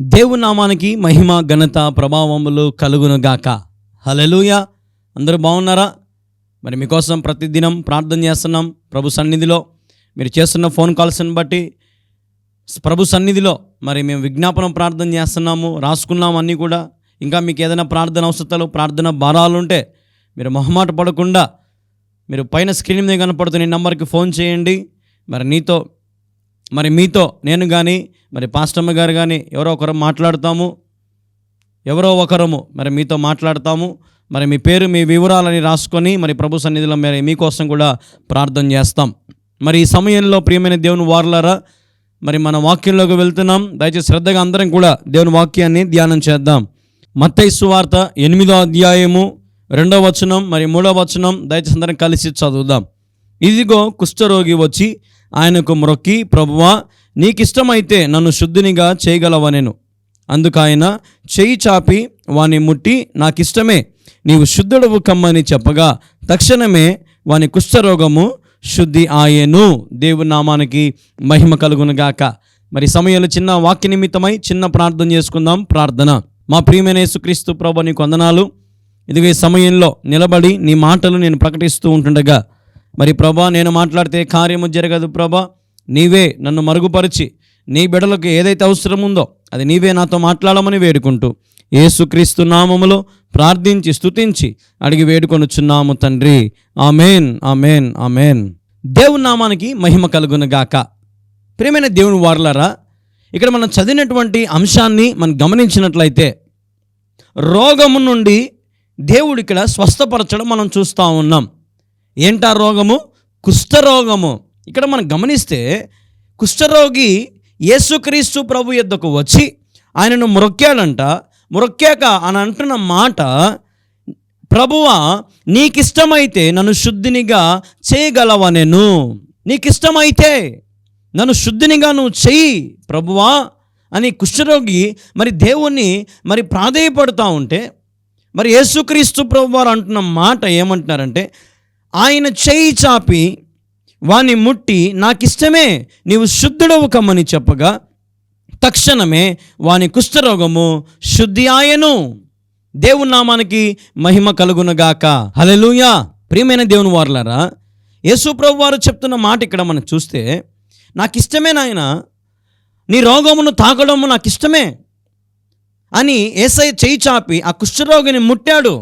దేవునామానికి మహిమ ఘనత ప్రభావములు కలుగునుగాక. హలలుయ అందరూ బాగున్నారా? మరి మీకోసం ప్రతిదినం ప్రార్థన చేస్తున్నాం ప్రభు సన్నిధిలో. మీరు చేస్తున్న ఫోన్ కాల్స్ని బట్టి ప్రభు సన్నిధిలో మరి మేము విజ్ఞాపనం ప్రార్థన చేస్తున్నాము రాసుకున్నాం అన్నీ కూడా. ఇంకా మీకు ఏదైనా ప్రార్థన అవసరాలు ప్రార్థన భారాలు ఉంటే మీరు మొహమాట పడకుండా మీరు పైన స్క్రీన్ మీద కనపడుతున్న నెంబర్కి ఫోన్ చేయండి. మరి నీతో మరి మీతో నేను కానీ మరి పాస్టమ్మ గారు కానీ ఎవరో ఒకరు మాట్లాడతాము. ఎవరో ఒకరము మరి మీతో మాట్లాడతాము. మరి మీ పేరు మీ వివరాలని రాసుకొని మరి ప్రభు సన్నిధిలో మరి మీకోసం కూడా ప్రార్థన చేస్తాం. మరి ఈ సమయంలో ప్రియమైన దేవుని వారలారా మరి మన వాక్యంలోకి వెళ్తున్నాం. దయచేసి శ్రద్ధగా అందరం కూడా దేవుని వాక్యాన్ని ధ్యానం చేద్దాం. మత్తైసు వార్త ఎనిమిదో అధ్యాయము రెండవ వచనం మరి మూడో వచనం దయచేసి అందరం కలిసి చదువుదాం. ఇదిగో కుష్ఠరోగి వచ్చి ఆయనకు మ్రొక్కి ప్రభువా నీకిష్టమైతే నన్ను శుద్ధినిగా చేయగలవనెను అందుకు ఆయన చేయి చాపి వాని ముట్టి నాకిష్టమే నీవు శుద్ధుడవు కమ్మని చెప్పగా తక్షణమే వాని కుష్ఠరోగము శుద్ధి ఆయను. దేవుని నామానికి మహిమ కలుగునుగాక. మరి సమయంలో చిన్న వాక్య నిమిత్తమై చిన్న ప్రార్థన చేసుకుందాం. ప్రార్థన. మా ప్రియమైన యేసుక్రీస్తు ప్రభు నీకు వందనాలు. ఇదిగో ఈ సమయంలో నిలబడి నీ మాటలు నేను ప్రకటిస్తూ ఉంటుండగా మరి ప్రభా నేను మాట్లాడితే కార్యము జరగదు ప్రభా. నీవే నన్ను మరుగుపరిచి నీ బిడలకు ఏదైతే అవసరం ఉందో అది నీవే నాతో మాట్లాడమని వేడుకుంటూ ఏసుక్రీస్తు నామములో ప్రార్థించి స్తుతించి అడిగి వేడుకొనుచున్నాము తండ్రి. Amen amen amen. దేవుని నామానికి మహిమ కలుగునగాక ప్రియమైన దేవుని వారలారా ఇక్కడ మనం చదివినటువంటి అంశాన్ని మనం గమనించినట్లయితే రోగము నుండి దేవుడు ఇక్కడ స్వస్థపరచడం మనం చూస్తూ ఉన్నాం. ఏంటా రోగము? కుష్ఠరోగము. ఇక్కడ మనం గమనిస్తే కుష్ఠరోగి యేసుక్రీస్తు ప్రభు యొద్దకు వచ్చి ఆయనను మొరొక్కాడంట. మొరొక్కాక అని అంటున్న మాట ప్రభువా నీకిష్టమైతే నన్ను శుద్ధినిగా చేయగలవనెను. నీకిష్టమైతే నన్ను శుద్ధినిగా నువ్వు చెయ్యి ప్రభువా అని కుష్ఠరోగి మరి దేవుణ్ణి మరి ప్రాధేయపడుతూ ఉంటే మరి యేసుక్రీస్తు ప్రభు వారు అంటున్న మాట ఏమంటున్నారంటే ఆయన చేయి చాపి వాని ముట్టి నాకిష్టమే నీవు శుద్ధుడవు కమ్మని చెప్పగా తక్షణమే వాని కుష్ఠరోగము శుద్ధి ఆయను. దేవుని నామానికి మహిమ కలుగునగాక. హలెలుయా ప్రియమైన దేవుని వారులారా యేసు ప్రభు వారు చెప్తున్న మాట ఇక్కడ మనం చూస్తే నాకు ఇష్టమే నాయన నీ రోగమును తాకడము నాకు ఇష్టమే అని ఏసై చేయి చాపి ఆ కుష్ఠరోగిని ముట్టాడు.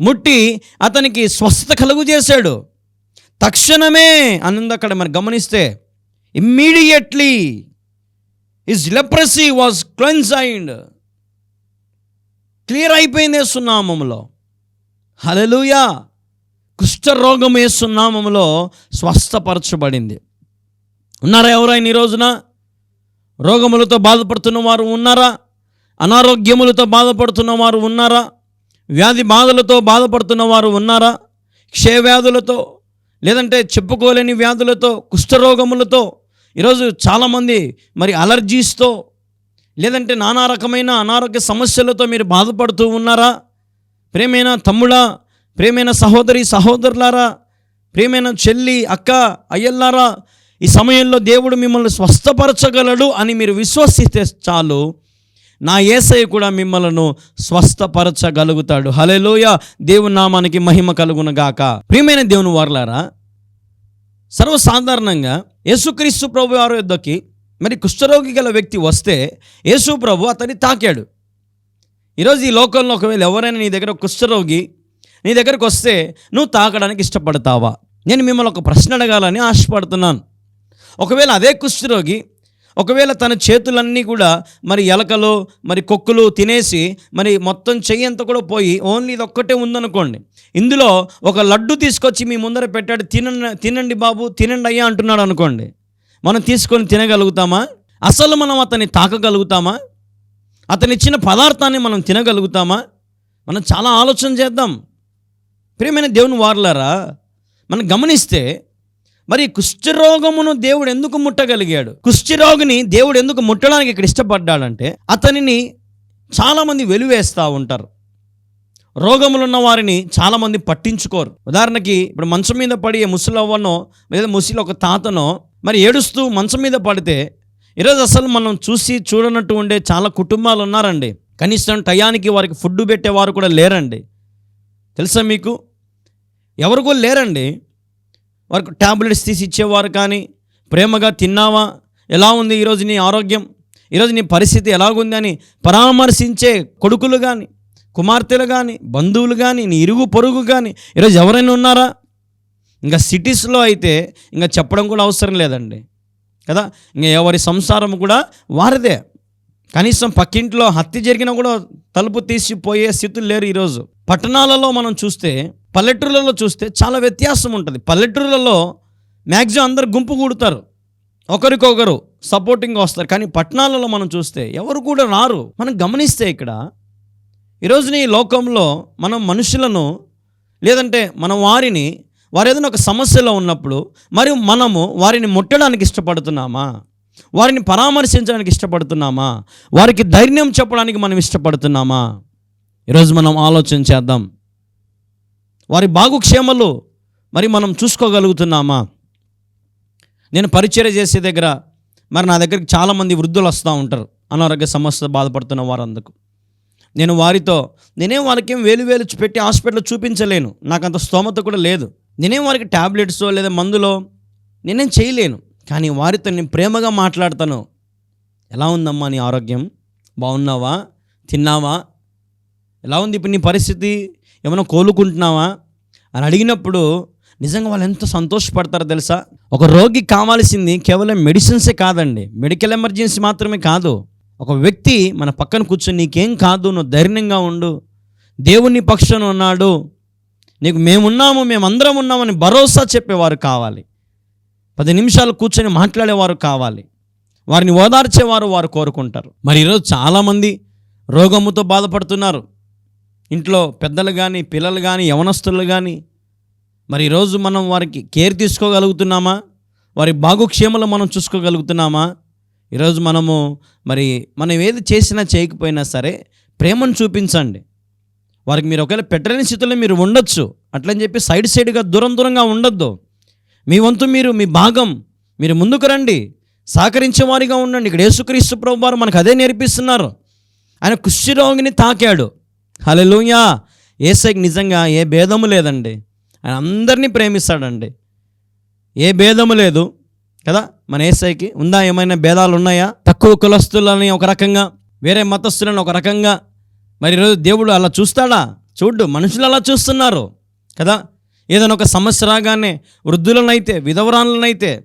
ముట్టి అతనికి స్వస్థత కలుగు చేశాడు. తక్షణమే అన్నది అక్కడ మనం గమనిస్తే immediately is leprosy was cleansed clear అయిపోయింది సున్నామములో హలలుయా కుష్ఠరోగం వేసునామములో స్వస్థపరచబడింది. ఉన్నారా ఎవరైనా ఈ రోజున? రోగములతో బాధపడుతున్న వారు ఉన్నారా? అనారోగ్యములతో బాధపడుతున్న వారు ఉన్నారా? వ్యాధి బాధలతో బాధపడుతున్న వారు ఉన్నారా? క్షయవ్యాధులతో లేదంటే చెప్పుకోలేని వ్యాధులతో కుష్ఠరోగములతో ఈరోజు చాలామంది మరి అలర్జీస్తో లేదంటే నానా రకమైన అనారోగ్య సమస్యలతో మీరు బాధపడుతూ ఉన్నారా? ప్రేమైన తమ్ముడా ప్రేమైన సహోదరి సహోదరులారా ప్రేమైన చెల్లి అక్క అయ్యల్లారా ఈ సమయంలో దేవుడు మిమ్మల్ని స్వస్థపరచగలడు అని మీరు విశ్వసిస్తే చాలు. నా ఏసయ్య కూడా మిమ్మలను స్వస్థపరచగలుగుతాడు. హలేలోయ దేవుని నామానికి మహిమ కలుగునగాక. ప్రియమైన దేవుని వారలారా సర్వసాధారణంగా యేసుక్రీస్తు ప్రభు వారి యొద్దకి మరి కుష్ఠరోగి గల వ్యక్తి వస్తే యేసు ప్రభు అతన్ని తాకాడు. ఈరోజు ఈ లోకంలో ఒకవేళ ఎవరైనా నీ దగ్గర కుష్ఠరోగి నీ దగ్గరకు వస్తే నువ్వు తాకడానికి ఇష్టపడతావా? నేను మిమ్మల్ని ఒక ప్రశ్న అడగాలని ఆశపడుతున్నాను. ఒకవేళ అదే కుష్ఠరోగి ఒకవేళ తన చేతులన్నీ కూడా మరి ఎలకలు మరి కొక్కులు తినేసి మరి మొత్తం చెయ్యంతా కూడా పోయి ఓన్లీ ఇది ఒక్కటే ఉందనుకోండి. ఇందులో ఒక లడ్డు తీసుకొచ్చి మీ ముందర పెట్టాడు తినండి తినండి బాబు తినండి అయ్యా అంటున్నాడు అనుకోండి. మనం తీసుకొని తినగలుగుతామా? అసలు మనం అతన్ని తాకగలుగుతామా? అతని ఇచ్చిన పదార్థాన్ని మనం తినగలుగుతామా? మనం చాలా ఆలోచన చేద్దాం. ప్రియమైన దేవుని వారలారా మనం గమనిస్తే మరి కుష్ఠరోగమును దేవుడు ఎందుకు ముట్టగలిగాడు? కుష్ఠరోగిని దేవుడు ఎందుకు ముట్టడానికి ఇక్కడ ఇష్టపడ్డాడంటే అతనిని చాలామంది వెలువేస్తూ ఉంటారు. రోగములున్న వారిని చాలామంది పట్టించుకోరు. ఉదాహరణకి ఇప్పుడు మంచం మీద పడి ముసలవ్వనో లేదా ముసలి ఒక తాతనో మరి ఏడుస్తూ మంచం మీద పడితే ఈరోజు అసలు మనం చూసి చూడనట్టు ఉండే చాలా కుటుంబాలు ఉన్నారండి. కనీసం టయానికి వారికి ఫుడ్ పెట్టేవారు కూడా లేరండి. తెలుసా మీకు? ఎవరు కూడా లేరండి. వారికి ట్యాబ్లెట్స్ తీసి ఇచ్చేవారు కానీ ప్రేమగా తిన్నావా? ఎలా ఉంది ఈరోజు నీ ఆరోగ్యం? ఈరోజు నీ పరిస్థితి ఎలాగుంది అని పరామర్శించే కొడుకులు కానీ కుమార్తెలు కానీ బంధువులు కానీ నీ ఇరుగు పొరుగు కానీ ఈరోజు ఎవరైనా ఉన్నారా? ఇంకా సిటీస్లో అయితే ఇంకా చెప్పడం కూడా అవసరం లేదండి. కదా? ఇంకా ఎవరి సంసారం కూడా వారిదే. కనీసం పక్కింట్లో హత్య జరిగినా కూడా తలుపు తీసిపోయే స్థితులు లేరు ఈరోజు. పట్టణాలలో మనం చూస్తే పల్లెటూర్లలో చూస్తే చాలా వ్యత్యాసం ఉంటుంది. పల్లెటూర్లలో మ్యాక్సిమం అందరు గుంపు కూడుతారు. ఒకరికొకరు సపోర్టింగ్గా వస్తారు. కానీ పట్టణాలలో మనం చూస్తే ఎవరు కూడా రారు. మనం గమనిస్తే ఇక్కడ ఈరోజున ఈ లోకంలో మనం మనుషులను లేదంటే మన వారిని వారు ఏదైనా ఒక సమస్యలో ఉన్నప్పుడు మరియు మనము వారిని ముట్టడానికి ఇష్టపడుతున్నామా? వారిని పరామర్శించడానికి ఇష్టపడుతున్నామా? వారికి ధైర్యం చెప్పడానికి మనం ఇష్టపడుతున్నామా? ఈరోజు మనం ఆలోచన చేద్దాం. వారి బాగుక్షేమలు మరి మనం చూసుకోగలుగుతున్నామా? నేను పరిచర్య చేసే దగ్గర మరి నా దగ్గరికి చాలామంది వృద్ధులు వస్తూ ఉంటారు. అనారోగ్య సమస్య బాధపడుతున్న వారందుకు నేను వారితో నేనేం వారికేం వేలు వేలు పెట్టి హాస్పిటల్ చూపించలేను. నాకు అంత స్తోమత కూడా లేదు. నేనేం వారికి ట్యాబ్లెట్స్ లేదా మందులో నేనేం చేయలేను. కానీ వారితో నేను ప్రేమగా మాట్లాడతాను. ఎలా ఉందమ్మా నీ ఆరోగ్యం? బాగున్నావా? తిన్నావా? ఎలా ఉంది ఇప్పుడు నీ పరిస్థితి? ఏమైనా కోలుకుంటున్నావా? అని అడిగినప్పుడు నిజంగా వాళ్ళు ఎంత సంతోషపడతారో తెలుసా? ఒక రోగి కావాల్సింది కేవలం మెడిసిన్సే కాదండి. మెడికల్ ఎమర్జెన్సీ మాత్రమే కాదు. ఒక వ్యక్తి మన పక్కన కూర్చొని నీకేం కాదు నువ్వు ధైర్యంగా ఉండు. దేవుని పక్షాన ఉన్నాడు. నీకు మేమున్నాము మేమందరం ఉన్నామని భరోసా చెప్పేవారు కావాలి. పది నిమిషాలు కూర్చొని మాట్లాడేవారు కావాలి. వారిని ఓదార్చేవారు వారు కోరుకుంటారు. మరి ఈరోజు చాలామంది రోగముతో బాధపడుతున్నారు. ఇంట్లో పెద్దలు కానీ పిల్లలు కానీ యవనస్తులు కానీ మరి ఈరోజు మనం వారికి కేర్ తీసుకోగలుగుతున్నామా? వారి బాగుక్షేమలు మనం చూసుకోగలుగుతున్నామా? ఈరోజు మనము మరి మనం ఏది చేసినా చేయకపోయినా సరే ప్రేమను చూపించండి. వారికి మీరు ఒకవేళ పెట్టలేని స్థితిలో మీరు ఉండొచ్చు. అట్లని చెప్పి సైడ్ సైడ్గా దూరం దూరంగా ఉండొద్దు. మీ వంతు మీరు మీ భాగం మీరు ముందుకు రండి. సహకరించే వారిగా ఉండండి. ఇక్కడ యేసుక్రీస్తు ప్రభు వారు మనకు అదే నేర్పిస్తున్నారు. ఆయన కుష్ఠరోగిని తాకాడు. హలోయా ఏసైకి నిజంగా ఏ భేదము లేదండి. ఆయన అందరినీ ప్రేమిస్తాడండి. ఏ భేదము లేదు కదా? మన ఏసైకి ఉందా? ఏమైనా భేదాలు ఉన్నాయా? తక్కువ కులస్తులని ఒక రకంగా వేరే మతస్థులని ఒక రకంగా. మరి ఈరోజు దేవుడు అలా చూస్తాడా? చూడ్డు మనుషులు అలా చూస్తున్నారు కదా? ఏదైనా ఒక సమస్య రాగానే వృద్ధులనైతే విధవరాలనైతే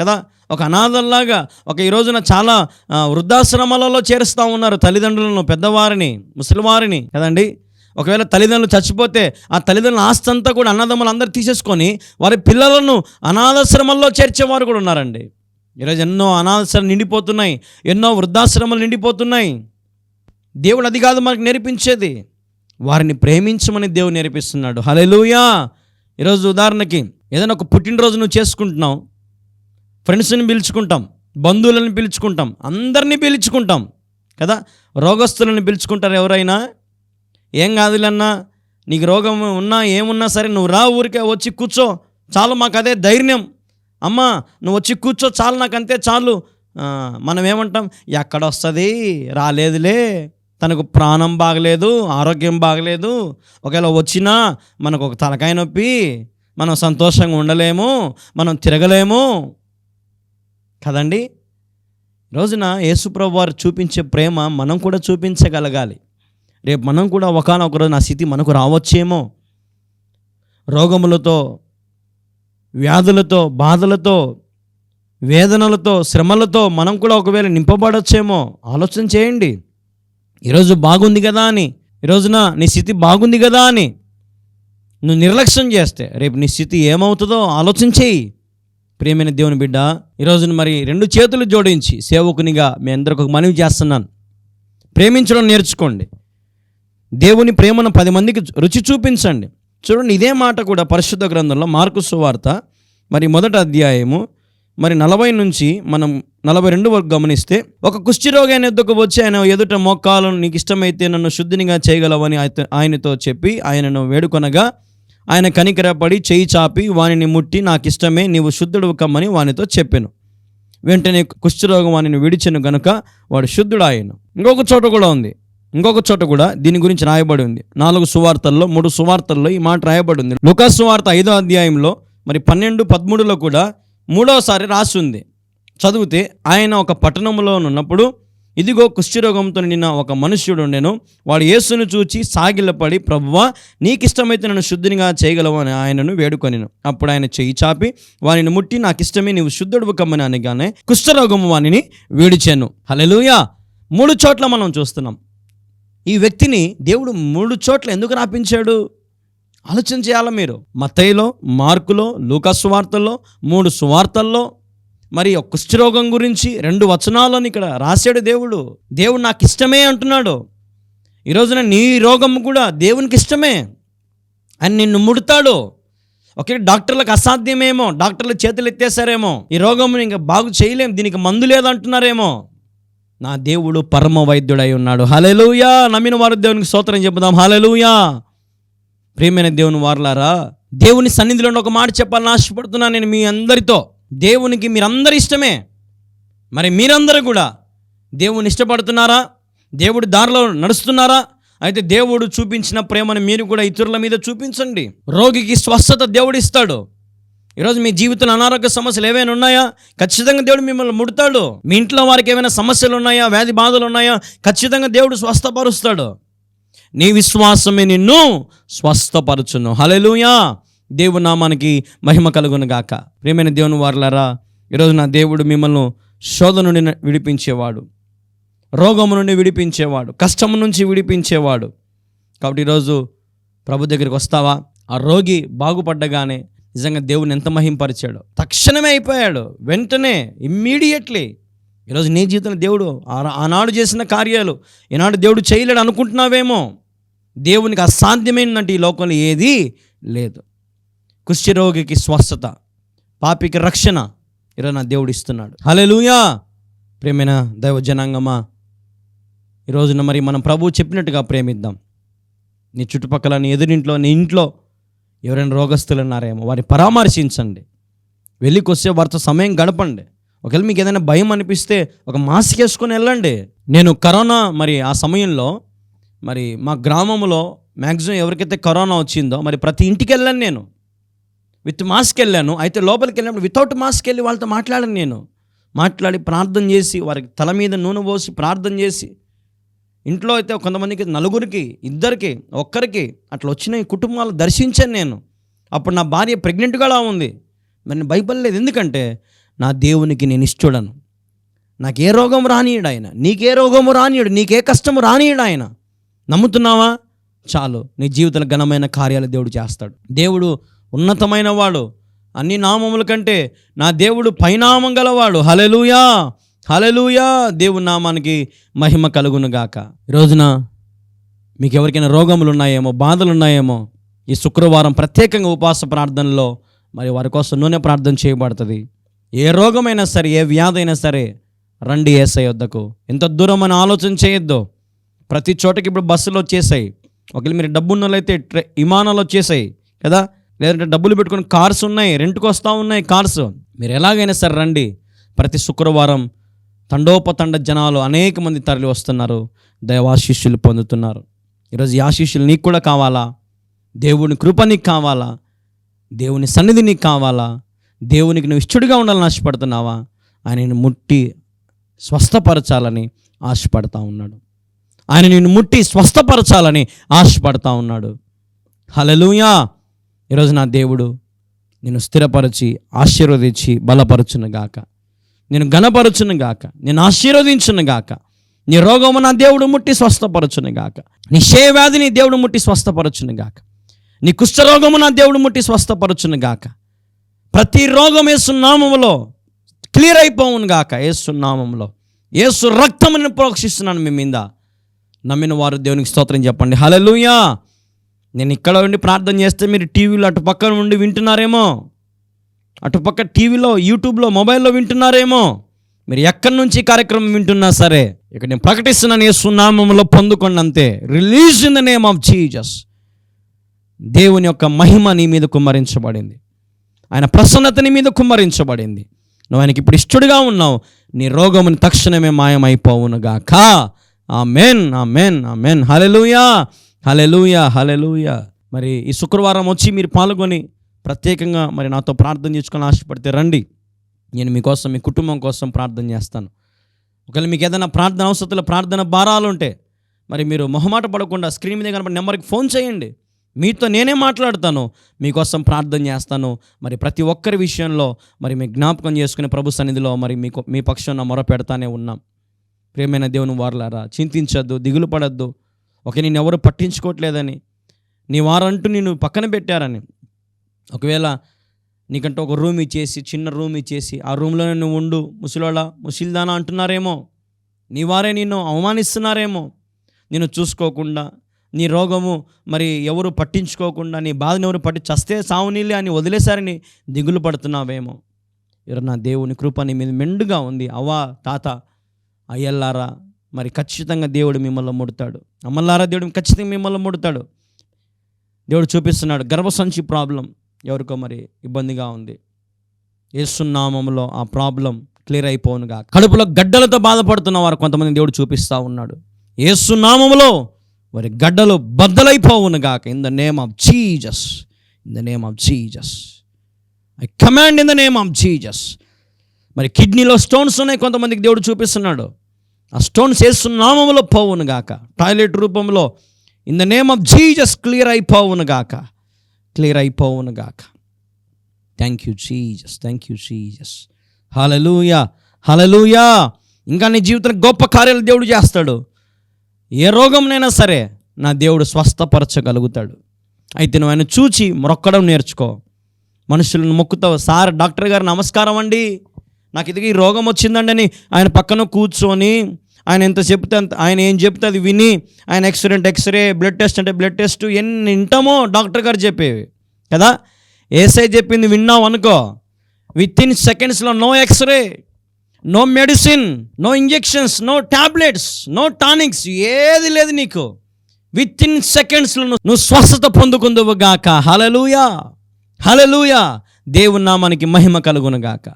కదా? ఒక అనాథల్లాగా ఒక ఈ రోజున చాలా వృద్ధాశ్రమాలలో చేరుస్తూ ఉన్నారు తల్లిదండ్రులను పెద్దవారిని ముసలివారిని కదండి. ఒకవేళ తల్లిదండ్రులు చచ్చిపోతే ఆ తల్లిదండ్రుల ఆస్తి అంతా కూడా అన్నదమ్ములు అందరూ తీసేసుకొని వారి పిల్లలను అనాథాశ్రమంలో చేర్చేవారు కూడా ఉన్నారండి. ఈరోజు ఎన్నో అనాథాశ్రమాలు నిండిపోతున్నాయి ఎన్నో వృద్ధాశ్రమాలు నిండిపోతున్నాయి. దేవుడు అది కాదు మనకు నేర్పించేది. వారిని ప్రేమించమని దేవుడు నేర్పిస్తున్నాడు. హలెలుయా ఈరోజు ఉదాహరణకి ఏదైనా ఒక పుట్టినరోజు నువ్వు చేసుకుంటున్నావు. ఫ్రెండ్స్ని పిలుచుకుంటాం బంధువులను పిలుచుకుంటాం అందరినీ పిలుచుకుంటాం కదా? రోగస్తులను పిలుచుకుంటారు ఎవరైనా? ఏం కాదులన్నా నీకు రోగం ఉన్నా ఏమున్నా సరే నువ్వు రా ఊరికే వచ్చి కూర్చో చాలు మాకు అదే ధైర్యం. అమ్మా నువ్వు వచ్చి కూర్చో చాలు నాకు అంతే చాలు మనం ఏమంటాం? ఎక్కడ వస్తుంది రాలేదులే. తనకు ప్రాణం బాగలేదు ఆరోగ్యం బాగలేదు. ఒకవేళ వచ్చినా మనకు ఒక తలకాయ నొప్పి మనం సంతోషంగా ఉండలేము మనం తిరగలేము. కదండి? రోజున యేసుప్రభు వారు చూపించే ప్రేమ మనం కూడా చూపించగలగాలి. రేపు మనం కూడా ఒకనొక రోజు నా స్థితి మనకు రావచ్చేమో? రోగములతో వ్యాధులతో బాధలతో వేదనలతో శ్రమలతో మనం కూడా ఒకవేళ నింపబడొచ్చేమో? ఆలోచన చేయండి. ఈరోజు బాగుంది కదా అని. ఈరోజున నీ స్థితి బాగుంది కదా అని. నువ్వు నిర్లక్ష్యం చేస్తే రేపు నీ స్థితి ఏమవుతుందో ఆలోచించేయి ప్రియమైన దేవుని బిడ్డ ఈరోజున మరి రెండు చేతులు జోడించి సేవకునిగా మీ అందరికి ఒక మనవి చేస్తున్నాను. ప్రేమించడం నేర్చుకోండి. దేవుని ప్రేమను పది మందికి రుచి చూపించండి. చూడండి ఇదే మాట కూడా పరిశుద్ధ గ్రంథంలో మార్కు సువార్త మరి మొదటి అధ్యాయము మరి నలభై నుంచి మనం నలభై రెండు వరకు గమనిస్తే ఒక కుష్ఠిరోగి ఆయన ఎద్దుకు వచ్చి ఆయన ఎదుట మోకాలను నీకు ఇష్టమైతే నన్ను శుద్ధినిగా చేయగలవని ఆయనతో చెప్పి ఆయనను వేడుకొనగా ఆయన కనికరపడి చేయి చాపి వానిని ముట్టి నాకు ఇష్టమే నీవు శుద్ధుడు కమ్మని వానితో చెప్పాను. వెంటనే కుష్ఠరోగం వానిని విడిచను గనుక వాడు శుద్ధుడాయను. ఇంకొక చోట కూడా ఉంది. ఇంకొక చోట కూడా దీని గురించి రాయబడి ఉంది. నాలుగు సువార్తల్లో మూడు సువార్తల్లో ఈ మాట రాయబడి ఉంది. లుకా సువార్త ఐదో అధ్యాయంలో మరి పన్నెండు పదమూడులో కూడా మూడోసారి రాసి ఉంది. చదివితే ఆయన ఒక పట్టణంలో ఉన్నప్పుడు ఇదిగో కుష్ఠరోగంతో నిన్న ఒక మనుష్యుడు ఉండెను వాడు యేసును చూచి సాగిలపడి ప్రభువా నీకిష్టమైతే నన్ను శుద్ధినిగా చేయగలవు అని ఆయనను వేడుకొనిను. అప్పుడు ఆయన చేయి చాపి వానిని ముట్టి నాకు ఇష్టమే నీవు శుద్ధుడు కమ్మని అనగానే కుష్ఠరోగము వానిని వేడిచాను. హలెలుయా మూడు చోట్ల మనం చూస్తున్నాం. ఈ వ్యక్తిని దేవుడు మూడు చోట్ల ఎందుకు రాపించాడు? ఆలోచన చేయాలా మీరు? మతయిలో మార్కులో లూకా సువార్తల్లో మూడు సువార్తల్లో మరి ఒక కుష్ఠరోగం గురించి రెండు వచనాలను ఇక్కడ రాశాడు దేవుడు. దేవుడు నాకు ఇష్టమే అంటున్నాడు. ఈ రోజున నీ రోగం కూడా దేవునికి ఇష్టమే. అని నిన్ను ముడతాడు. ఓకే డాక్టర్లకు అసాధ్యమేమో డాక్టర్లు చేతులు ఎత్తేసారేమో ఈ రోగం ఇంకా బాగు చేయలేం దీనికి మందు లేదంటున్నారేమో. నా దేవుడు పరమ వైద్యుడై ఉన్నాడు. హలెలుయా నమ్మిన వారు దేవునికి స్తోత్రం చెబుదాం. హలెలుయా ప్రియమైన దేవుని వారలారా దేవుని సన్నిధిలో ఒక మాట చెప్పాలని ఆశపడుతున్నాను నేను మీ అందరితో. దేవునికి మీరందరూ ఇష్టమే. మరి మీరందరూ కూడా దేవుని ఇష్టపడుతున్నారా? దేవుడు దారిలో నడుస్తున్నారా? అయితే దేవుడు చూపించిన ప్రేమను మీరు కూడా ఇతరుల మీద చూపించండి. రోగికి స్వస్థత దేవుడు ఇస్తాడు ఈరోజు మీ జీవితంలో అనారోగ్య సమస్యలు ఏవైనా ఉన్నాయా? ఖచ్చితంగా దేవుడు మిమ్మల్ని ముడతాడు. మీ ఇంట్లో వారికి ఏమైనా సమస్యలు ఉన్నాయా? వ్యాధి బాధలు ఉన్నాయా? ఖచ్చితంగా దేవుడు స్వస్థపరుస్తాడు. నీ విశ్వాసమే నిన్ను స్వస్థపరచును. హలెలుయా దేవుని నామానికి మహిమ కలుగును గాక. ప్రియమైన దేవుని వారులారా ఈరోజు నా దేవుడు మిమ్మల్ని శోధ నుండి విడిపించేవాడు. రోగము నుండి విడిపించేవాడు. కష్టము నుంచి విడిపించేవాడు. కాబట్టి ఈరోజు ప్రభు దగ్గరికి వస్తావా? ఆ రోగి బాగుపడ్డగానే నిజంగా దేవుని ఎంత మహింపరిచాడు. తక్షణమే అయిపోయాడు. వెంటనే ఇమ్మీడియట్లీ ఈరోజు నీ జీవితంలో దేవుడు ఆనాడు చేసిన కార్యాలు ఈనాడు దేవుడు చేయలేడు అనుకుంటున్నావేమో? దేవునికి అసాధ్యమైనదంటే ఈ లోకంలో ఏది లేదు. కుష్ఠరోగికి స్వస్థత పాపికి రక్షణ ఈరోజు నా దేవుడు ఇస్తున్నాడు. హలెలుయా ప్రేమైన దైవ జనాంగమా ఈ రోజున మరి మనం ప్రభువు చెప్పినట్టుగా ప్రేమిద్దాం. నీ చుట్టుపక్కల నీ ఎదురింట్లో నీ ఇంట్లో ఎవరైనా రోగస్తులు ఉన్నారేమో వారిని పరామర్శించండి. వెళ్ళికొస్తే వారితో సమయం గడపండి. ఒకవేళ మీకు ఏదైనా భయం అనిపిస్తే ఒక మాస్క్ వేసుకొని వెళ్ళండి. నేను కరోనా మరి ఆ సమయంలో మరి మా గ్రామంలో మ్యాక్సిమం ఎవరికైతే కరోనా వచ్చిందో మరి ప్రతి ఇంటికి వెళ్ళాను నేను. విత్ మాస్క్ వెళ్ళాను. అయితే లోపలికి వెళ్ళినప్పుడు వితౌట్ మాస్క్ వెళ్ళి వాళ్ళతో మాట్లాడాను నేను. మాట్లాడి ప్రార్థన చేసి వారికి తల మీద నూనె పోసి ప్రార్థన చేసి ఇంట్లో అయితే కొంతమందికి నలుగురికి ఇద్దరికి ఒక్కరికి అట్లా వచ్చిన కుటుంబాలు దర్శించాను నేను. అప్పుడు నా భార్య ప్రెగ్నెంట్గా ఉంది. మరి నేను భయపడలేదు ఎందుకంటే నా దేవునికి నేను ఇష్టడను. నాకు ఏ రోగం రానియడు ఆయన. నీకే రోగము రానియడు నీకే కష్టము రానియడు ఆయన. నమ్ముతున్నావా? చాలు. నీ జీవితంలో ఘనమైన కార్యాలు దేవుడు చేస్తాడు. దేవుడు ఉన్నతమైన వాడు. అన్ని నామముల కంటే నా దేవుడు పైనామం గలవాడు. హలెలుయా హలెలుయా దేవుని నామానికి మహిమ కలుగును గాక ఈ రోజున మీకు ఎవరికైనా రోగములు ఉన్నాయేమో బాధలు ఉన్నాయేమో ఈ శుక్రవారం ప్రత్యేకంగా ఉపవాస ప్రార్థనలో మరి వారి కోసం నూనె ప్రార్థన చేయబడుతుంది. ఏ రోగమైనా సరే ఏ వ్యాధి అయినా సరే రండి ఏసై వద్దకు. ఎంత దూరం అని ఆలోచన చేయొద్దు. ప్రతి చోటకి ఇప్పుడు బస్సులు వచ్చేసాయి. ఒకవేళ మీరు డబ్బు ఉన్నోళ్ళైతే ట్రే విమానాలు వచ్చేసాయి కదా? లేదంటే డబ్బులు పెట్టుకుని కార్స్ ఉన్నాయి రెంట్కి వస్తూ ఉన్నాయి కార్స్. మీరు ఎలాగైనా సరే రండి. ప్రతి శుక్రవారం తండోపతండ జనాలు అనేక మంది తరలి వస్తున్నారు. దైవాశిష్యులు పొందుతున్నారు. ఈరోజు ఈ ఆశీస్సులు నీకు కూడా కావాలా? దేవుని కృప నీకు కావాలా? దేవుని సన్నిధి నీకు కావాలా? దేవునికి నువ్వు ఇష్టడుగా ఉండాలని ఆశపడుతున్నావా? ఆయనను ముట్టి స్వస్థపరచాలని ఆశపడతా ఉన్నాడు. ఆయన నిన్ను ముట్టి స్వస్థపరచాలని ఆశపడతా ఉన్నాడు. హలలుయా ఈరోజు నా దేవుడు నేను స్థిరపరచి ఆశీర్వదించి బలపరచును గాక. నేను ఘనపరచును గాక. నేను ఆశీర్వదించును గాక. నీ రోగము నా దేవుడు ముట్టి స్వస్థపరచును గాక. నీ క్షయ వ్యాధిని దేవుడు ముట్టి స్వస్థపరచును గాక. నీ కుష్ఠరోగము నా దేవుడు ముట్టి స్వస్థపరచును గాక. ప్రతి రోగం ఏసునామములో క్లియర్ అయిపోవును గాక. ఏసునామంలో ఏసు రక్తమును ప్రోక్షిస్తున్నాను మీ మీద. నమ్మిన వారు దేవునికి స్తోత్రం చెప్పండి. హల్లెలూయా! నేను ఇక్కడ ఉండి ప్రార్థన చేస్తే మీరు టీవీలో అటు పక్కన ఉండి వింటున్నారేమో? అటుపక్క టీవీలో యూట్యూబ్లో మొబైల్లో వింటున్నారేమో? మీరు ఎక్కడి నుంచి కార్యక్రమం వింటున్నా సరే ఇక నేను ప్రకటిస్తున్నాను యేసునామంలో పొందుకోండి అంతే release in the name of Jesus దేవుని యొక్క మహిమ నీ మీద కుమ్మరించబడింది. ఆయన ప్రసన్నత నీ మీద కుమ్మరించబడింది. నువ్వు ఆయనకి ఇప్పుడు ఇష్టడుగా ఉన్నావు. నీ రోగముని తక్షణమే మాయమైపోవునుగాక. ఆ మెన్ ఆ మెన్ ఆ మెన్ హలెలుయా హలెలుయా హలెలుయా మరి ఈ శుక్రవారం వచ్చి మీరు పాల్గొని ప్రత్యేకంగా మరి నాతో ప్రార్థన చేసుకొని ఆశపడితే రండి. నేను మీకోసం మీ కుటుంబం కోసం ప్రార్థన చేస్తాను. ఒకవేళ మీకు ఏదైనా ప్రార్థన అవసరతలు ప్రార్థన భారాలు ఉంటే మరి మీరు మొహమాట పడకుండా స్క్రీన్ మీద కనబడి నెంబర్కి ఫోన్ చేయండి. మీతో నేనే మాట్లాడతాను. మీకోసం ప్రార్థన చేస్తాను. మరి ప్రతి ఒక్కరి విషయంలో మరి మీ జ్ఞాపకం చేసుకునే ప్రభు సన్నిధిలో మరి మీకు మీ పక్షాన మొర పెడతానే ఉన్నాం. ప్రేమైన దేవుని వారలారా చింతించద్దు దిగులు పడద్దు ఒక నేను ఎవరు పట్టించుకోవట్లేదని. నీ వారంటూ నేను పక్కన పెట్టారని. ఒకవేళ నీకంటే ఒక రూమ్ ఇచ్చేసి చిన్న రూమ్ ఇచ్చేసి ఆ రూమ్లోనే నువ్వు ఉండు ముసలివాళ్ళ ముసిల్దానా అంటున్నారేమో. నీ వారే నిన్ను అవమానిస్తున్నారేమో. నేను చూసుకోకుండా నీ రోగము మరి ఎవరు పట్టించుకోకుండా నీ బాధను ఎవరు పట్టి చస్తే సావునీలే అని వదిలేసారని దిగులు పడుతున్నావేమో. ఇరు నా దేవుని కృప నీ మీద మెండుగా ఉంది. అవ్వా తాత అయ్యల్లారా మరి ఖచ్చితంగా దేవుడు మిమ్మల్ని ముడతాడు. అమ్మల్లారా దేవుడు ఖచ్చితంగా మిమ్మల్ని ముడతాడు. దేవుడు చూపిస్తున్నాడు. గర్భసంచి ప్రాబ్లం ఎవరికో మరి ఇబ్బందిగా ఉంది. ఏసునామంలో ఆ ప్రాబ్లం క్లియర్ అయిపోనుగా. కడుపులో గడ్డలతో బాధపడుతున్న వారు కొంతమంది దేవుడు చూపిస్తూ ఉన్నాడు. ఏసునామంలో వారి గడ్డలు బద్దలైపోవునుగాక in the name of Jesus in the name of Jesus I command in the name of Jesus మరి కిడ్నీలో స్టోన్స్ ఉన్నాయి కొంతమందికి దేవుడు చూపిస్తున్నాడు. ఆ స్టోన్స్ వేస్తున్నామములో పోవును గాక. టాయిలెట్ రూపంలో in the name of Jesus clear అయిపోవును గాక. క్లియర్ అయిపోవును గాక. Thank you Jesus thank you Jesus hallelujah hallelujah ఇంకా నీ జీవితంలో గొప్ప కార్యాలు దేవుడు చేస్తాడు. ఏ రోగంనైనా సరే నా దేవుడు స్వస్థపరచగలుగుతాడు. అయితే నువ్వు ఆయన చూచి మొక్కడం నేర్చుకో. మనుషులను మొక్కుతావు. సార్ డాక్టర్ గారు నమస్కారం అండి. నాకు ఇది ఈ రోగం వచ్చిందండి అని ఆయన పక్కన కూర్చొని ఆయన ఎంత చెప్తే అంత ఆయన ఏం చెప్తే అది విని ఆయన ఎక్స్రే అంటే ఎక్స్రే బ్లడ్ టెస్ట్ అంటే బ్లడ్ టెస్ట్ ఎన్ని వింటామో డాక్టర్ గారు చెప్పేవి. కదా? ఏసై చెప్పింది విన్నాం అనుకో. విత్ ఇన్ సెకండ్స్లో no x ray no medicine no injections no tablets no tonics ఏది లేదు నీకు. విత్ ఇన్ సెకండ్స్లో నువ్వు స్వస్థత పొందుకుందువు గాక. హలలుయా హలలుయా దేవుని నామానికి మహిమ కలుగును గాక.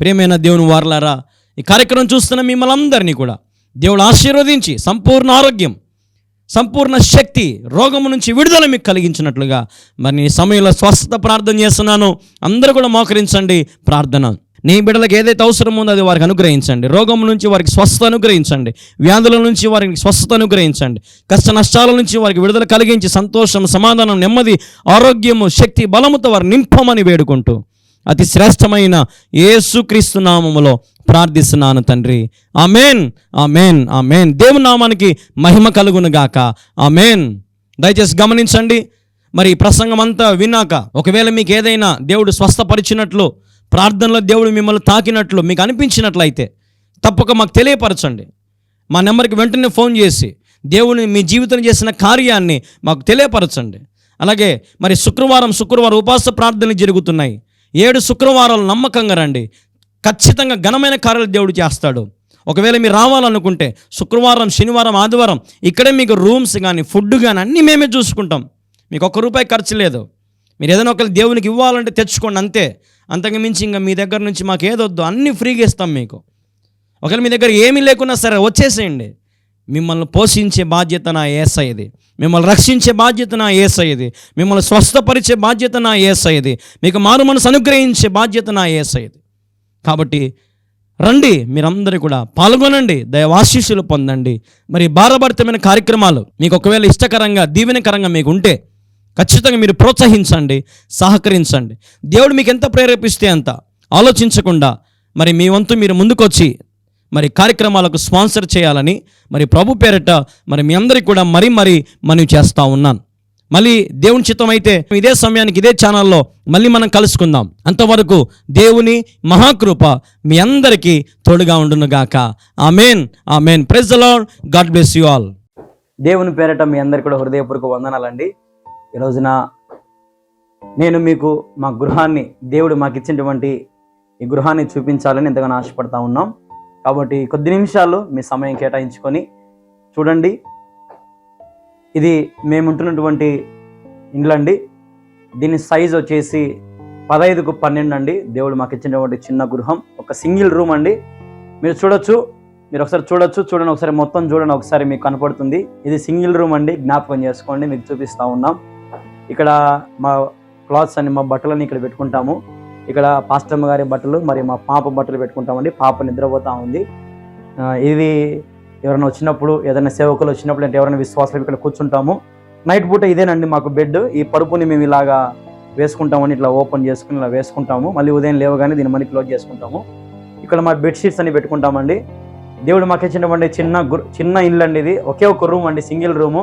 ప్రేమైన దేవుని వారలారా ఈ కార్యక్రమం చూస్తున్న మిమ్మల్ని అందరినీ కూడా దేవుడు ఆశీర్వదించి సంపూర్ణ ఆరోగ్యం సంపూర్ణ శక్తి రోగము నుంచి విడుదల మీకు కలిగించినట్లుగా మరి ఈ సమయంలో స్వస్థత ప్రార్థన చేస్తున్నాను. అందరూ కూడా మోకరించండి. ప్రార్థన. నీ బిడ్డలకు ఏదైతే అవసరం ఉందో అది వారికి అనుగ్రహించండి. రోగం నుంచి వారికి స్వస్థత అనుగ్రహించండి. వ్యాధుల నుంచి వారికి స్వస్థత అనుగ్రహించండి. కష్ట నష్టాల నుంచి వారికి విడుదల కలిగించి సంతోషం సమాధానం నెమ్మది ఆరోగ్యము శక్తి బలముతో వారు నింపమని వేడుకుంటూ. అతి శ్రేష్టమైన యేసుక్రీస్తు నామములో ప్రార్థిస్తున్నాను తండ్రి. Amen amen amen. దేవుని నామానికి మహిమ కలుగును గాక. ఆమెన్. దయచేసి గమనించండి. మరి ప్రసంగం అంతా విన్నాక ఒకవేళ మీకు ఏదైనా దేవుడు స్వస్థపరిచినట్లు ప్రార్థనలో దేవుడు మిమ్మల్ని తాకినట్లు మీకు అనిపించినట్లయితే తప్పక మాకు తెలియపరచండి. మా నెంబర్కి వెంటనే ఫోన్ చేసి దేవుని మీ జీవితం చేసిన కార్యాన్ని మాకు తెలియపరచండి. అలాగే మరి శుక్రవారం శుక్రవారం ఉపాస ప్రార్థనలు జరుగుతున్నాయి. ఏడు శుక్రవారాలు నమ్మకంగా రండి. ఖచ్చితంగా ఘనమైన కార్యాలు దేవుడు చేస్తాడు. ఒకవేళ మీరు రావాలనుకుంటే శుక్రవారం శనివారం ఆదివారం ఇక్కడే మీకు రూమ్స్ కానీ ఫుడ్ కానీ అన్నీ మేమే చూసుకుంటాం. మీకు ఒక్క రూపాయి ఖర్చు లేదు. మీరు ఏదైనా ఒకరు దేవునికి ఇవ్వాలంటే తెచ్చుకోండి అంతే. అంతకు మించి ఇంకా మీ దగ్గర నుంచి మాకు ఏదొద్దు అన్నీ ఫ్రీగా ఇస్తాం మీకు. ఒకవేళ మీ దగ్గర ఏమీ లేకున్నా సరే వచ్చేసేయండి. మిమ్మల్ని పోషించే బాధ్యత నా ఏసయ్యది. మిమ్మల్ని రక్షించే బాధ్యత నా ఏసయ్యది. మిమ్మల్ని స్వస్థపరిచే బాధ్యత నా ఏసయ్యది. మీకు మారు మనసు అనుగ్రహించే బాధ్యత నా ఏసయ్యది. కాబట్టి రండి మీరందరూ కూడా పాల్గొనండి దయవాశీస్సులు పొందండి. మరి భారభరితమైన కార్యక్రమాలు మీకు ఒకవేళ ఇష్టకరంగా దీవెనకరంగా మీకు ఉంటే ఖచ్చితంగా మీరు ప్రోత్సహించండి సహకరించండి. దేవుడు మీకు ఎంత ప్రేరేపిస్తే అంత. ఆలోచించకుండా మరి మీ వంతు మీరు ముందుకొచ్చి మరి కార్యక్రమాలకు స్పాన్సర్ చేయాలని మరి ప్రభు పేరిట మరి మీ అందరికీ కూడా మరీ మరీ మనవి చేస్తూ ఉన్నాను. మళ్ళీ దేవుని చిత్తం అయితే ఇదే సమయానికి ఇదే ఛానల్లో మళ్ళీ మనం కలుసుకుందాం. అంతవరకు దేవుని మహాకృప మీ అందరికీ తోడుగా ఉండును గాక amen. Amen praise lord god bless you all దేవుని పేరట మీ అందరికీ కూడా హృదయపూర్వక వందనాలండి. ఈ రోజున నేను మీకు మా గృహాన్ని దేవుడు మాకు ఇచ్చినటువంటి ఈ గృహాన్ని చూపించాలని ఎంతగానో ఆశపడతా ఉన్నాం. కాబట్టి కొద్ది నిమిషాలు మీ సమయం కేటాయించుకొని చూడండి. ఇది మేము ఉంటున్నటువంటి ఇండ్లు అండి. దీని సైజ్ వచ్చేసి పదహైదుకు పన్నెండు అండి. దేవుడు మాకు ఇచ్చినటువంటి చిన్న గృహం. ఒక సింగిల్ రూమ్ అండి. మీరు చూడొచ్చు మీరు ఒకసారి చూడొచ్చు చూడండి ఒకసారి మొత్తం చూడండి ఒకసారి మీకు కనపడుతుంది. ఇది సింగిల్ రూమ్ అండి. జ్ఞాపకం చేసుకోండి మీకు చూపిస్తూ ఉన్నాం. ఇక్కడ మా క్లాత్స్ అన్ని మా బట్టలని ఇక్కడ పెట్టుకుంటాము. ఇక్కడ పాస్టమ్మ గారి బట్టలు మరి మా పాప బట్టలు పెట్టుకుంటామండి. పాప నిద్రపోతూ ఉంది. ఇది ఎవరైనా వచ్చినప్పుడు ఏదైనా సేవకులు వచ్చినప్పుడు అంటే ఎవరైనా విశ్వాసాలు ఇక్కడ కూర్చుంటాము. నైట్ పూట ఇదేనండి మాకు బెడ్. ఈ పరుపుని మేము ఇలాగా వేసుకుంటామని ఇట్లా ఓపెన్ చేసుకుని ఇలా వేసుకుంటాము. మళ్ళీ ఉదయం లేవగానే దీన్ని మళ్ళీ క్లోజ్ చేసుకుంటాము. ఇక్కడ మా బెడ్షీట్స్ అన్ని పెట్టుకుంటామండి. దేవుడు మాకు ఇచ్చినటువంటి చిన్న చిన్న ఇల్లు అండి ఇది. ఒకే ఒక రూమ్ అండి సింగిల్ రూము.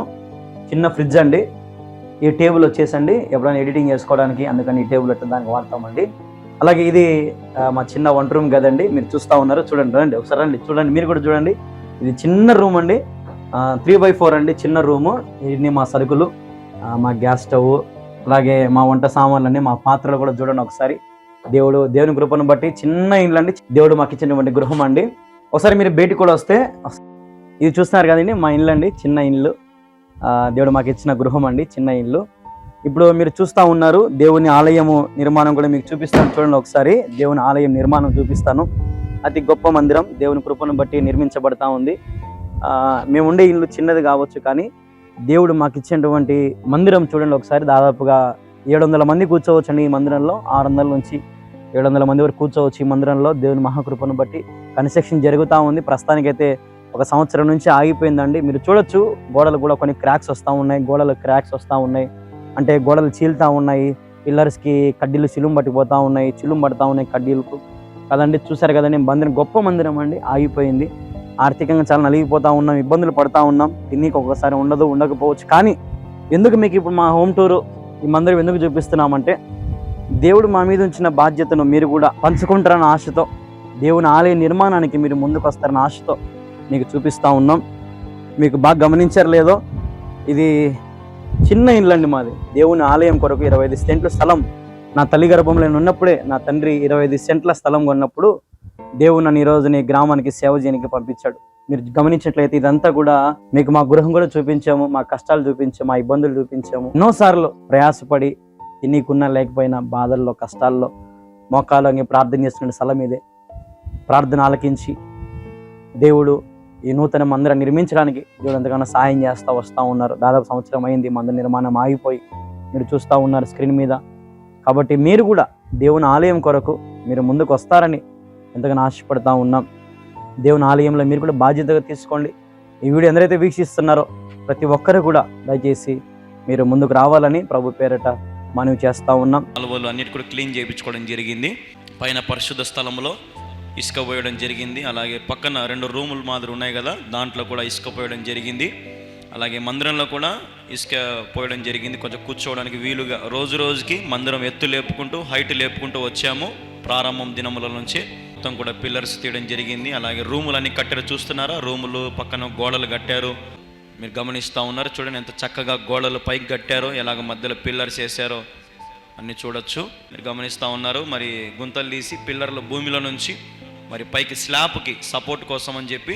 చిన్న ఫ్రిడ్జ్ అండి. ఈ టేబుల్ వచ్చేసండి. ఎప్పుడైనా ఎడిటింగ్ చేసుకోవడానికి అందుకని ఈ టేబుల్ వచ్చి దానికి వాడతామండి. అలాగే ఇది మా చిన్న వంట రూమ్ కదండి. మీరు చూస్తూ ఉన్నారు. చూడండి రండి. ఒకసారి రండి. చూడండి. మీరు కూడా చూడండి. ఇది చిన్న రూమ్ అండి. త్రీ బై ఫోర్ అండి చిన్న రూము. ఇన్ని మా సరుకులు మా గ్యాస్ స్టవ్ అలాగే మా వంట సామాన్లన్నీ మా పాత్రలు కూడా చూడండి ఒకసారి. దేవుడు దేవుని కృపను బట్టి చిన్న ఇల్లు అండి. దేవుడు మాకు ఇచ్చినటువంటి గృహం అండి. ఒకసారి మీరు బయటికి కూడా వస్తే ఇది చూస్తున్నారు కదండి మా ఇల్లు అండి చిన్న ఇల్లు దేవుడు మాకు ఇచ్చిన గృహం అండి చిన్న ఇల్లు ఇప్పుడు మీరు చూస్తూ ఉన్నారు దేవుని ఆలయము నిర్మాణం కూడా మీకు చూపిస్తాను. చూడండి ఒకసారి దేవుని ఆలయం నిర్మాణం చూపిస్తాను. అతి గొప్ప మందిరం. దేవుని కృపను బట్టి నిర్మించబడతా ఉంది. మేము ఉండే ఇల్లు చిన్నది కావచ్చు కానీ దేవుడు మాకు ఇచ్చినటువంటి మందిరం చూడండి ఒకసారి. దాదాపుగా ఏడు వందల మంది కూర్చోవచ్చు అండి ఈ మందిరంలో. ఆరు వందల నుంచి ఏడు వందల మంది వరకు కూర్చోవచ్చు ఈ మందిరంలో. దేవుని మహాకృపను బట్టి కన్స్ట్రక్షన్ జరుగుతూ ఉంది. ప్రస్తుతానికైతే ఒక సంవత్సరం నుంచి ఆగిపోయిందండి. మీరు చూడొచ్చు గోడలు కూడా కొన్ని క్రాక్స్ వస్తూ ఉన్నాయి. గోడలు క్రాక్స్ వస్తూ ఉన్నాయి. అంటే గోడలు చీలుతూ ఉన్నాయి. పిల్లర్స్కి కడ్డీలు చిలుం పట్టిపోతూ ఉన్నాయి. చిలుం పడతా ఉన్నాయి కడ్డీలకు. కదండి చూసారు కదండి మందిరం గొప్ప మందిరం అండి ఆగిపోయింది. ఆర్థికంగా చాలా నలిగిపోతూ ఉన్నాం ఇబ్బందులు పడతా ఉన్నాం తిన్నీకి ఒక్కొక్కసారి ఉండదు ఉండకపోవచ్చు. కానీ ఎందుకు మీకు ఇప్పుడు మా హోమ్ టూర్ ఈ మందిరం ఎందుకు చూపిస్తున్నామంటే దేవుడు మా మీద ఉంచిన బాధ్యతను మీరు కూడా పంచుకుంటారన్న ఆశతో దేవుని ఆలయ నిర్మాణానికి మీరు ముందుకు వస్తారన్న ఆశతో మీకు చూపిస్తూ ఉన్నాం. మీకు బాగా గమనించారు లేదో ఇది చిన్న ఇల్లు అండి మాది. దేవుని ఆలయం కొరకు ఇరవై ఐదు సెంట్లు స్థలం. నా తల్లి గర్భంలో నేను ఉన్నప్పుడే నా తండ్రి ఇరవై ఐదు సెంట్ల స్థలం కొన్నప్పుడు దేవుడు నన్ను ఈరోజు నీ గ్రామానికి సేవ చేయడానికి పంపించాడు. మీరు గమనించినట్లయితే ఇదంతా కూడా మీకు మా గృహం కూడా చూపించాము మా కష్టాలు చూపించాము మా ఇబ్బందులు చూపించాము. ఎన్నోసార్లు ప్రయాసపడి నీకున్నా లేకపోయినా బాధల్లో కష్టాల్లో మోకాలు ప్రార్థన చేస్తున్న స్థలం ఇదే. ప్రార్థన ఆలకించి దేవుడు ఈ నూతన మందిరం నిర్మించడానికి దేవుడు ఎంతగానో సాయం చేస్తూ వస్తూ ఉన్నారు. దాదాపు సంవత్సరం అయింది మందిర నిర్మాణం ఆగిపోయి మీరు చూస్తూ ఉన్నారు స్క్రీన్ మీద. కాబట్టి మీరు కూడా దేవుని ఆలయం కొరకు మీరు ముందుకు వస్తారని ఎంతగానో ఆశపడతా ఉన్నాం. దేవుని ఆలయంలో మీరు కూడా బాధ్యతగా తీసుకోండి. ఈ వీడియో ఎందరైతే వీక్షిస్తున్నారో ప్రతి ఒక్కరు కూడా దయచేసి మీరు ముందుకు రావాలని ప్రభు పేరట మనవి చేస్తూ ఉన్నాం. కాలువలు అన్నిటి కూడా క్లీన్ చేయించుకోవడం జరిగింది. పైన పరిశుద్ధ స్థలంలో ఇసుక పోయడం జరిగింది. అలాగే పక్కన రెండు రూములు మాదిరి ఉన్నాయి కదా దాంట్లో కూడా ఇసుక పోయడం జరిగింది. అలాగే మందిరంలో కూడా ఇసుక పోయడం జరిగింది. కొంచెం కూర్చోవడానికి వీలుగా రోజు రోజుకి మందిరం ఎత్తు లేపుకుంటూ హైట్ లేపుకుంటూ వచ్చాము. ప్రారంభం దినముల నుంచి మొత్తం కూడా పిల్లర్స్ తీయడం జరిగింది. అలాగే రూములు అన్ని కట్టారు చూస్తున్నారా? రూములు పక్కన గోడలు కట్టారు. మీరు గమనిస్తూ ఉన్నారు చూడండి ఎంత చక్కగా గోడలు పైకి కట్టారో ఎలాగ మధ్యలో పిల్లర్స్ వేసారో అన్ని చూడొచ్చు. మీరు గమనిస్తూ ఉన్నారు మరి గుంతలు తీసి పిల్లర్లు భూమిలో నుంచి మరి పైకి స్లాబ్కి సపోర్ట్ కోసం అని చెప్పి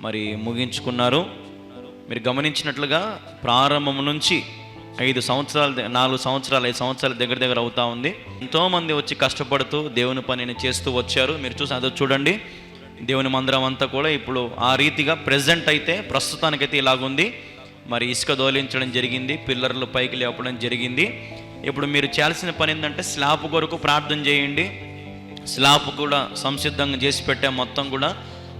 మరి ముగించుకున్నారు. మీరు గమనించినట్లుగా ప్రారంభం నుంచి ఐదు సంవత్సరాలు నాలుగు సంవత్సరాలు ఐదు సంవత్సరాల దగ్గర దగ్గర అవుతా ఉంది. ఎంతోమంది వచ్చి కష్టపడుతూ దేవుని పనిని చేస్తూ వచ్చారు. మీరు చూసి అదో చూడండి. దేవుని మందిరం అంతా కూడా ఇప్పుడు ఆ రీతిగా ప్రజెంట్ అయితే ప్రస్తుతానికైతే ఇలాగుంది. మరి ఇసుక దోలించడం జరిగింది పిల్లర్లు పైకి లేపడం జరిగింది. ఇప్పుడు మీరు చేయాల్సిన పని ఏంటంటే స్లాబ్ కొరకు ప్రార్థన చేయండి. స్లాబ్ కూడా సంసిద్ధంగా చేసి పెట్టే మొత్తం కూడా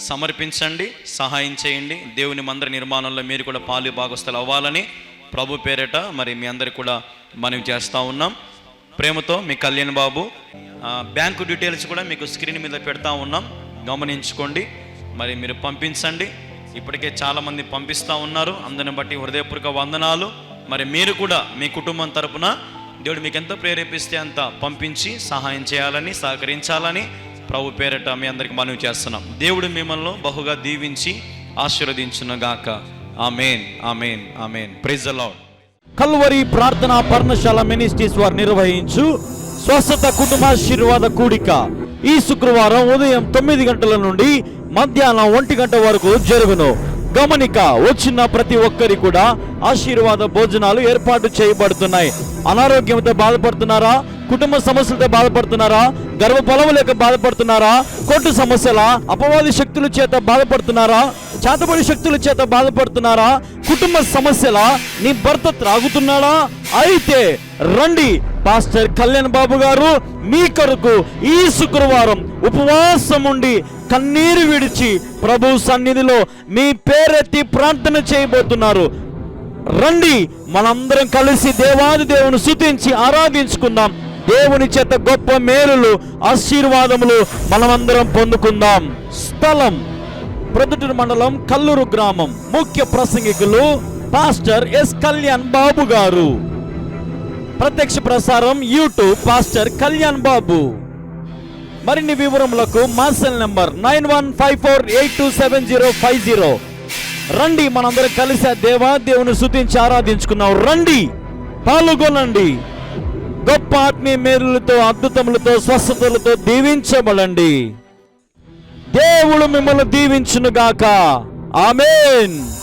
సమర్పించండి సహాయం చేయండి. దేవుని మందిర నిర్మాణంలో మీరు కూడా పాలు భాగస్థలు అవ్వాలని ప్రభు పేరేట మరి మీ అందరికి కూడా మనవి చేస్తూ ఉన్నాం. ప్రేమతో మీ కళ్యాణ్ బాబు బ్యాంకు డీటెయిల్స్ కూడా మీకు స్క్రీన్ మీద పెడతా ఉన్నాం. గమనించుకోండి. మరి మీరు పంపించండి. ఇప్పటికే చాలామంది పంపిస్తూ ఉన్నారు. అందరిని బట్టి హృదయపూర్వక వందనాలు. మరి మీరు కూడా మీ కుటుంబం తరపున దేవుడు మీకు ఎంత ప్రేరేపిస్తే అంత పంపించి సహాయం చేయాలని సహకరించాలని ప్రభు పేరట మీ అందరికి మనవి చేస్తున్నాం. దేవుడు మిమ్మల్ని బహుగా దీవించి ఆశీర్వదించునుగాక. Amen amen amen. ప్రైజ్ అలాడ్ కల్వరి ప్రార్థన పర్ణశాల మినిస్ట్రీస్ వారు నిర్వహించు స్వస్థత కుటుంబాశీర్వాద కూడిక. ఈ శుక్రవారం ఉదయం తొమ్మిది గంటల నుండి మధ్యాహ్నం ఒంటి గంట వరకు జరుగును. గమనిక వచ్చిన ప్రతి ఒక్కరి కూడా ఆశీర్వాద భోజనాలు ఏర్పాటు చేయబడుతున్నాయి. అనారోగ్యంతో బాధపడుతున్నారా? కుటుంబ సమస్యలతో బాధపడుతున్నారా? గర్భఫలం లేక బాధపడుతున్నారా? కోర్టు సమస్యల? అపవాది శక్తుల చేత బాధపడుతున్నారా? చేతబడి శక్తుల చేత బాధపడుతున్నారా? కుటుంబ సమస్యల? నీ భర్త త్రాగుతున్నాడా? అయితే రండి పాస్టర్ కళ్యాణ్ బాబు గారు మీ కొరకు ఈ శుక్రవారం ఉపవాసం ఉండి కన్నీరు విడిచి ప్రభు సన్నిధిలో మీ పేరెత్తి ప్రార్థన చేయబోతున్నారు. రండి మనందరం కలిసి దేవాది దేవుని స్తుతించి ఆరాధించుకుందాం. దేవుని చేత గొప్ప మేలులు ఆశీర్వాదములు మనమందరం పొందుకుందాం. స్థలం ప్రొద్దుటూరు మండలం కల్లూరు గ్రామం. ముఖ్య ప్రసంగికులు పాస్టర్ ఎస్ కళ్యాణ్ బాబు గారు. ప్రత్యక్ష ప్రసారం యూట్యూబ్ పాస్టర్ కళ్యాణ్ బాబు. మరిన్ని వివరములకు మా cell nine one five four eight two seven zero five zero. రండి మనందరం కలిసి దేవా దేవుని శుతించి ఆరాధించుకున్నాం రండి పాల్గొనండి. గొప్ప ఆత్మీయ మేలులతో అద్భుతములతో స్వస్థతలతో దీవించబడండి. దేవుడు మిమ్మల్ని దీవించునుగాక. ఆమెన్.